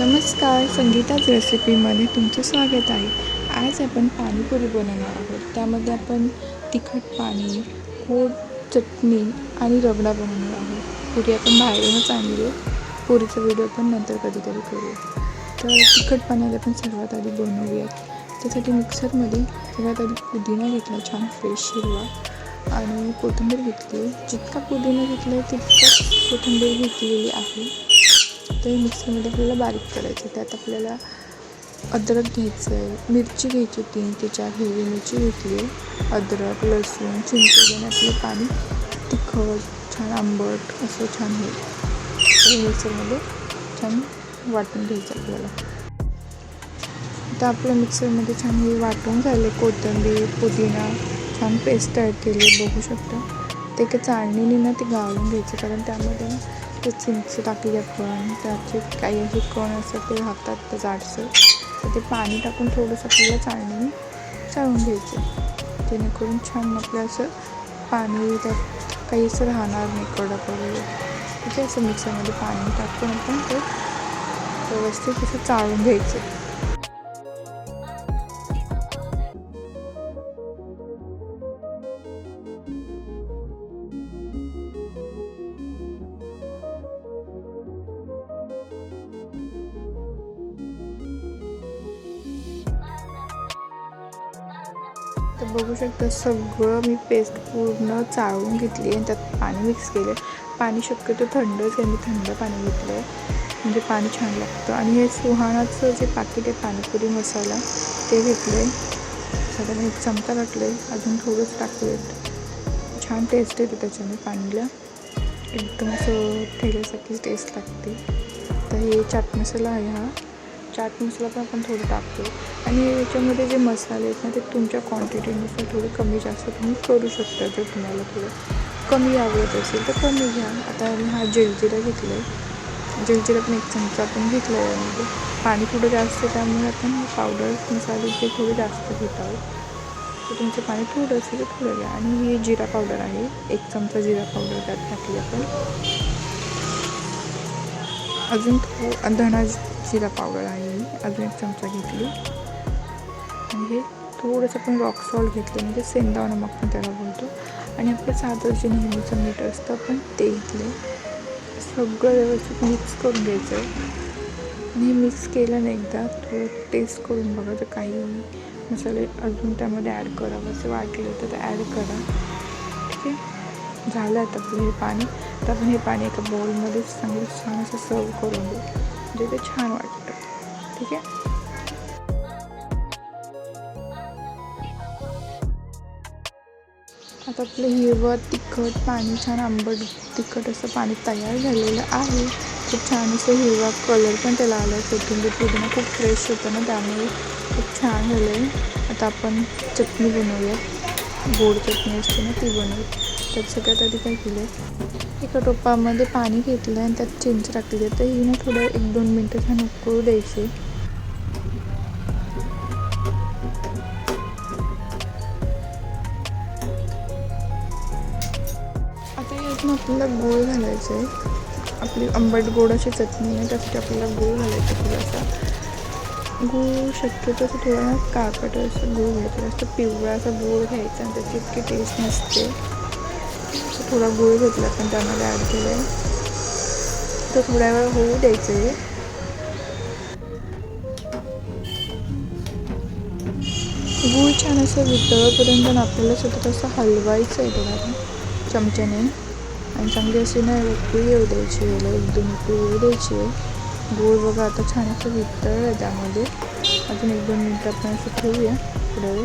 नमस्कार संगीताच रेसिपीमध्ये तुमचं स्वागत आहे. आज आपण पाणीपुरी बनवणार आहोत. त्यामध्ये आपण तिखट पाणी गोड चटणी आणि रगडा बनवणार आहोत. पुरी आपण बाहेरूनच आणली आहे. पुरीचा व्हिडिओ पण नंतर कधीतरी करू. तर तिखट पाण्याला आपण सर्वात आधी बनवूयात. त्यासाठी मिक्सरमध्ये सगळ्यात आधी पुदिना घेतला छान फ्रेश हिरवा. आणि कोथिंबीर घेतली जितका पुदिना घेतला आहे तितकाच कोथिंबीर घेतलेली आहे. ते मिक्सरमध्ये आपल्याला बारीक करायचं त्यात आपल्याला अद्रक घ्यायचं आहे. मिरची घ्यायची तीन ते चार हिरवी मिरची घेतली आहे. अद्रक लसूण चिंचेने आपलं पाणी तिखट छान आंबट असं छान होईल मिक्सरमध्ये छान वाटून घ्यायचं आपल्याला. आता आपल्या मिक्सरमध्ये छान हे वाटून झाले. कोथिंबीर पुदिना छान पेस्ट तयार केली बघू शकता. ते एका चाळणीने ना ते गाळून घ्यायचं. कारण त्यामध्ये ना ते चिंच टाकली आपण. त्याचे काही असे कण असतात ते राहतात ते जाडसर. तर ते पाणी टाकून थोडंसं आपल्याला चाळणीने चाळून घ्यायचं जेणेकरून छान आपलं असं पाणी त्यात काही असं राहणार नाही कडक वगैरे ठीक आहे असं मिक्सरमध्ये पाणी टाकून आपण ते व्यवस्थित असं चाळून घ्यायचं तर बघू शकता सगळं मी पेस्ट पूर्ण चाळून घेतली आणि त्यात पाणी मिक्स केलं पाणी शक्यतो थंडच आहे मी थंड पाणी घेतलं आहे म्हणजे पाणी छान लागतं. आणि हे सुहाणाचं जे पाकिट आहे पाणीपुरी मसाला ते घेतलं आहे साधारण एक चमचा टाकलं आहे अजून थोडंच टाकलं छान टेस्ट येते त्याच्याने पाणीला. एकदम असं ठेल्यासारखी टेस्ट लागते. तर हे चाट मसाला आहे हा. चाट मसाला पण आपण थोडं टाकतो. आणि याच्यामध्ये जे मसाले आहेत ना ते तुमच्या क्वांटिटीनुसार थोडे कमी जास्त तुम्ही करू शकता जर तुम्हाला थोडं कमी आवडत असेल तर कमी घ्या. आता मी हा जलजिरा घेतला आहे जलजिरा पण एक चमचा आपण घेतला आहे यामध्ये. पाणी थोडं जास्त त्यामुळे आपण पावडर मसाले जे थोडे जास्त घेत आहोत तर तुमचं पाणी थोडं असेल तर थोडं घ्या. आणि हे जिरा पावडर आहे एक चमचा जिरा पावडर त्यात टाकली आपण. अजून थोडं धणा जिरा पावडर आहे. अजून एक चमचा घेतली. आणि हे थोडंसं आपण रॉक सॉल्ट घेतलं म्हणजे सेंदा नमक पण त्याला बोलतो. आणि आपलं साधं जे नेहमीचं मीठ असतं आपण ते घेतलं सगळं व्यवस्थित मिक्स करून घ्यायचं आणि हे मिक्स केलं ना एकदा थोडं टेस्ट करून बघा तर काही मसाले अजून त्यामध्ये ॲड करावं असं वाटलं तर ते ॲड करा. ठीक आहे? झालं आता आपलं हे पाणी. तर आपण हे पाणी एका बॉलमध्ये चांगलं छान असं सर्व करून देऊ म्हणजे ते छान वाटतं. ठीक आहे? आता आपलं हिरवं तिखट पाणी छान आंबट तिखट असं पाणी तयार झालेलं आहे. खूप छान असं हिरवा कलर पण त्याला आला आहे कोथिंबीर पुदिना खूप फ्रेश होतं ना त्यामुळे खूप छान झालं आहे आता आपण चटणी बनवूया. गोड चटणी असते ना ती बनवू. त्यात सगळ्यात आधी काय केलं आहे एका टोपामध्ये पाणी घेतलं आणि त्यात चिंच टाकली तर ही ना थोडं एक दोन मिनटं छान उकळू द्यायची. आता आपल्याला गोळ घालायचं आहे आपली आंबट गोड अशी चटणी आहे त्यासाठी आपल्याला गूळ घालायचं थोडासा. गूळ शक्यतो असं थोडा ना काकट असं गूळ घ्यायचं जास्त पिवळा असा गूळ घ्यायचा आणि त्याची इतकी टेस्ट नसते. थोडा गूळ घेतला पण त्यामध्ये ॲड केलं आहे तर थोड्या वेळ होऊ द्यायचं आहे गूळ छान असं वितळपर्यंत आपल्याला सतत असं हलवायचं आहे थोडा चमच्याने. आणि चांगली अशी ना उकळी येऊ द्यायची याला एकदम उकळी येऊ द्यायची. आहे गूळ बघा आता छान असं वितळलं आहे त्यामध्ये. अजून एक दोन मिनटं आपण असं ठेवूया थोड्या वेळ.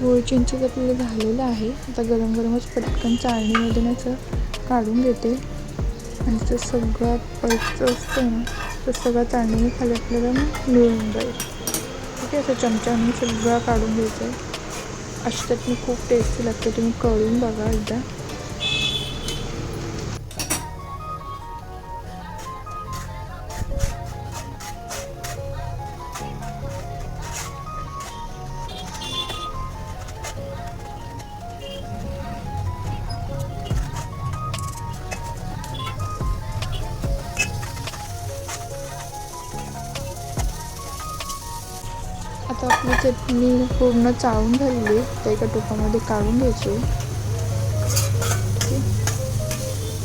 गोळ चिंचेच आपल्याला झालेलं आहे आता गरम गरमच पटकन चाळणीमध्ये याचं काढून घेते. आणि ते सगळं पैचं असतं ना तर सगळं चाळणीने खाली आपल्याला मिळून जाईल. ठीक आहे असं चमच्याने सगळं काढून घ्यायचं. आहे अशी चटणी खूप टेस्टी लागते तुम्ही कळून बघा एकदा. आपली चटणी पूर्ण चाळून झालेली तर एका टोपामध्ये काढून घ्यायची.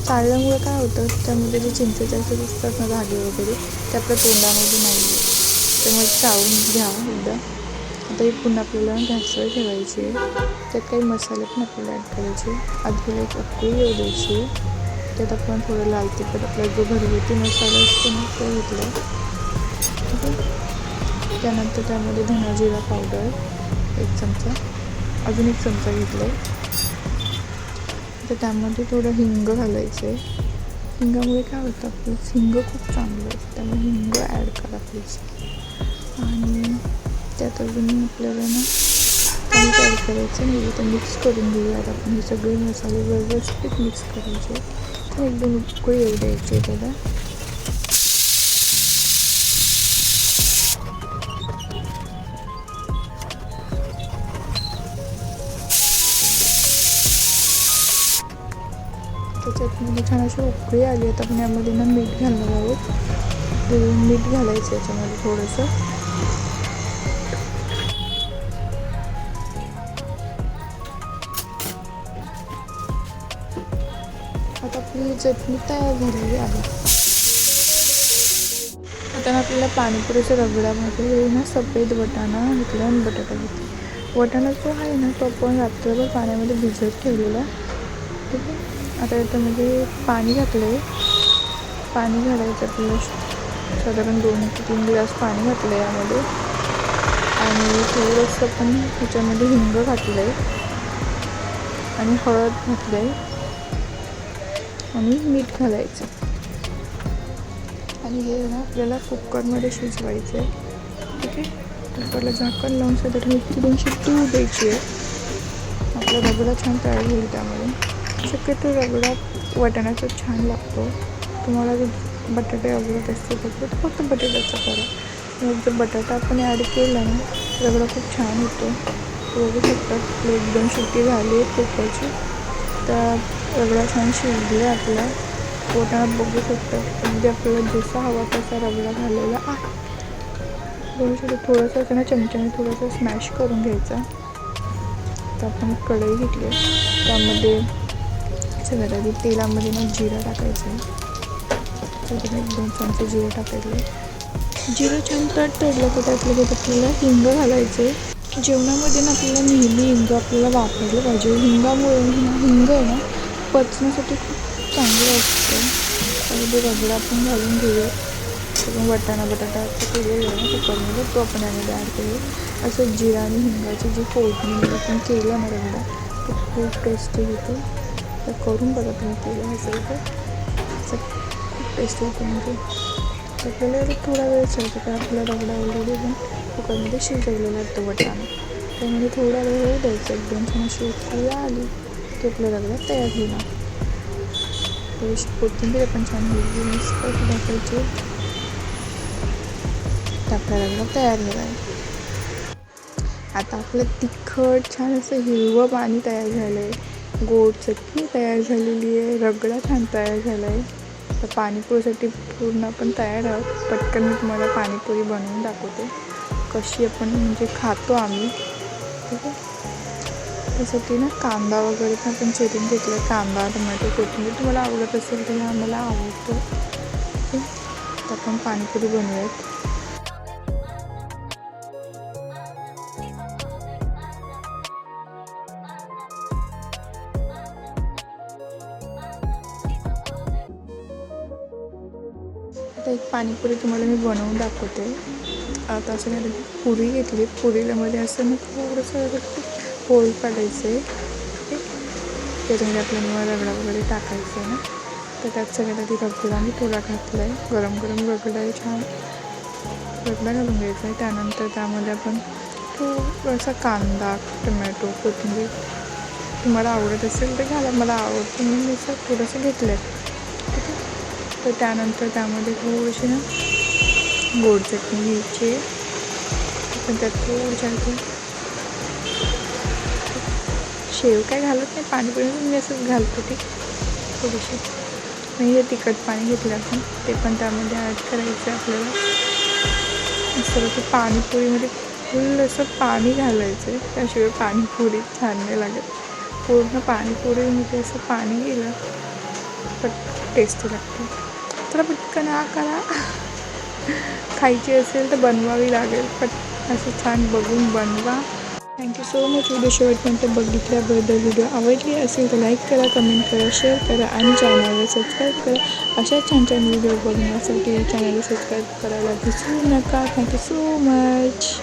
चाळल्यामुळे काय होतं? त्यामध्ये जे चिंचेचे असे दिसतात ना धागे वगैरे ते आपल्या तोंडामध्ये नाही त्यामुळे चाळून घ्या एकदा. आता ही पुन्हा आपल्याला गॅसवर ठेवायची आहे. त्यात काही मसाले पण आपल्याला ॲड करायचे आधी एक अक्कू येऊ द्यायची त्यात आपण थोडं लाल तिखट आपला जो घरगुती मसाला असतो ना तो घेतला. त्यानंतर त्यामध्ये धना जिरा पावडर एक चमचा. अजून एक चमचा घेतला आहे तर त्यामध्ये थोडं हिंग घालायचं आहे हिंगामुळे काय होतं प्लस हिंग खूप चांगलं आहे. त्यामुळे हिंग ॲड करा प्लीज आणि त्यात अजून आपल्याला ना पाणी ॲड करायचं नाही. ते मिक्स करून घेऊयात आपण हे सगळे मसाले व्यवस्थित मिक्स करायचे. तर एकदम उकळी येऊ द्यायची त्याला. थोडीशी उकळी आली आता आपण यामध्ये ना मीठ घालणार आहोत. मीठ घालायचं याच्यामध्ये थोडंसं. आता आपली चटणी तयार झालेली आहे. आता ना आपल्याला पाणीपुरीच्या रगड्यामध्ये ना सफेद वटाणा घेतला आणि बटाटा घेतला. वटाणा जो आहे ना तो आपण रात्रभर पाण्यामध्ये भिजत ठेवलेला. ठीक आहे? आता याच्यामध्ये म्हणजे पाणी घातलं आहे पाणी घालायचं आपल्याला साधारण दोन ते तीन ग्लास पाणी घातलं आहे यामध्ये. आणि थोडंसं पण ह्याच्यामध्ये हिंग घातलं आहे आणि हळद घातलं आहे आणि मीठ घालायचं. आणि हे ना आपल्याला कुकरमध्ये शिजवायचं आहे ठीक आहे? कुकरला झाकण लावून साधारण एक दोनशे दोन द्यायची आहे. आपल्या रगडा छान तयार होईल त्यामध्ये. शक्यतो रगडा वाटाण्याचा छान लागतो. तुम्हाला जर बटाटे आवडत असतील तर फक्त बटाट्याचा करा. मग जर बटाटा आपण ॲड केला ना रगडा खूप छान होतो. बघू शकतात एक दोन शिट्टी झाली आहे कुकरची. तर रगडा छान शिजला आपला. पोटात बघू शकतात अगदी आपल्याला जसा हवा तसा रगडा झालेला आहे. बघू शकतो थोडंसं असं ना चमच्याने थोडंसं स्मॅश करून घ्यायचा. तर आपण कढई घेतली त्यामध्ये सगळ्यात आधी तेलामध्ये ना जिरं टाकायचं आहे. त्याच्यात एक दोन चमचे जिरं टाकायचं जिरं छान तडलं की त्यातलं त्यात आपल्याला हिंग घालायचे जेवणामध्ये ना आपल्याला नेहमी हिंग आपल्याला वापरलं पाहिजे. हिंगामुळे हिंग आहे ना पचण्यासाठी खूप चांगलं असतं. त्यामध्ये रगडा आपण घालून घेऊया. आपण वटाणा बटाटा केलेलं आहे ना कुकरमध्ये. तो आपण यामध्ये ॲड करूया. असं जिरा आणि हिंगाची जी फोडणी आपण केलं ना रगडा तो खूप टेस्टी होतो. तर करून बघा तुम्ही केलं असेल तर असं खूप टेस्ट होतं म्हणजे आपल्याला थोडा वेळ चालतो कारण आपला रगडा ऑलरेडी पण कुकरमध्ये शिजवलेला असतो वटाणा. त्यामध्ये म्हणजे थोडा वेळ होऊ द्यायचा एकदम छान अशी आली की आपला रगडा तयार होईल. थोडीशी कोथिंबीर पण छान होईल मिक्स करून टाकायची. आपला रगडा तयार झाला आहे. आता आपलं तिखट छान असं हिरवं पाणी तयार झालं आहे गोड चटणी तयार झालेली आहे. रगडा छान तयार झाला आहे तर पाणीपुरीसाठी पूर्ण आपण तयार आहोत. पटकन मी तुम्हाला पाणीपुरी बनवून दाखवते. कशी आपण म्हणजे खातो आम्ही. ठीक आहे? त्यासाठी ना कांदा वगैरे पण आपण चिरून घेतलं कांदा टोमॅटो कोथिंबीर तुम्हाला आवडत असेल तर आम्हाला आवडतो. ठीक तर आपण पाणीपुरी बनवूयात. आता एक पाणीपुरी तुम्हाला मी बनवून दाखवते. आता असं मी पुरी घेतली. पुरीलामध्ये असं मी थोडंसं असं होल काढायचं. आहे त्याच्यामध्ये आहे त्याच्यामध्ये रगडा वगैरे टाकायचं आहे ना. तर त्यात सगळ्यात आधी रगडा मी थोडा घातला आहे गरम गरम रगडा आहे छान. रगडा घालून घ्यायचा आहे. त्यानंतर त्यामध्ये आपण थोडासा कांदा टोमॅटो कोथिंबीर तुम्हाला आवडत असेल तर घाला. मला आवडतं मी थोडंसं घेतलं आहे तर त्यानंतर त्यामध्ये थोडीशी ना गोड चटणी घ्यायची पण त्यात थोडं शेव काय घालत नाही पाणीपुरी मी असंच घालतो ते थोडीशी. नाही हे तिखट पाणी घेतलं आपण ते पण त्यामध्ये ॲड करायचं आहे आपल्याला. असं ते पाणीपुरीमध्ये फुल असं पाणी घालायचं आहे त्याशिवाय पाणीपुरी छान नाही लागत. पूर्ण पाणीपुरीमध्ये असं पाणी गेलं पण टेस्टी लागते. तर पटकन हा करा. खायची असेल तर बनवावी लागेल पण असं छान बघून बनवा. थँक्यू सो मच व्हिडिओ शेवटपर्यंत बघितल्याबद्दल व्हिडिओ आवडली असेल तर लाईक करा कमेंट करा शेअर करा आणि चॅनलला सबस्क्राईब करा. अशा छान छान व्हिडिओ बघण्यासाठी चॅनलला सबस्क्राईब करायला विसरू नका. Thank you so much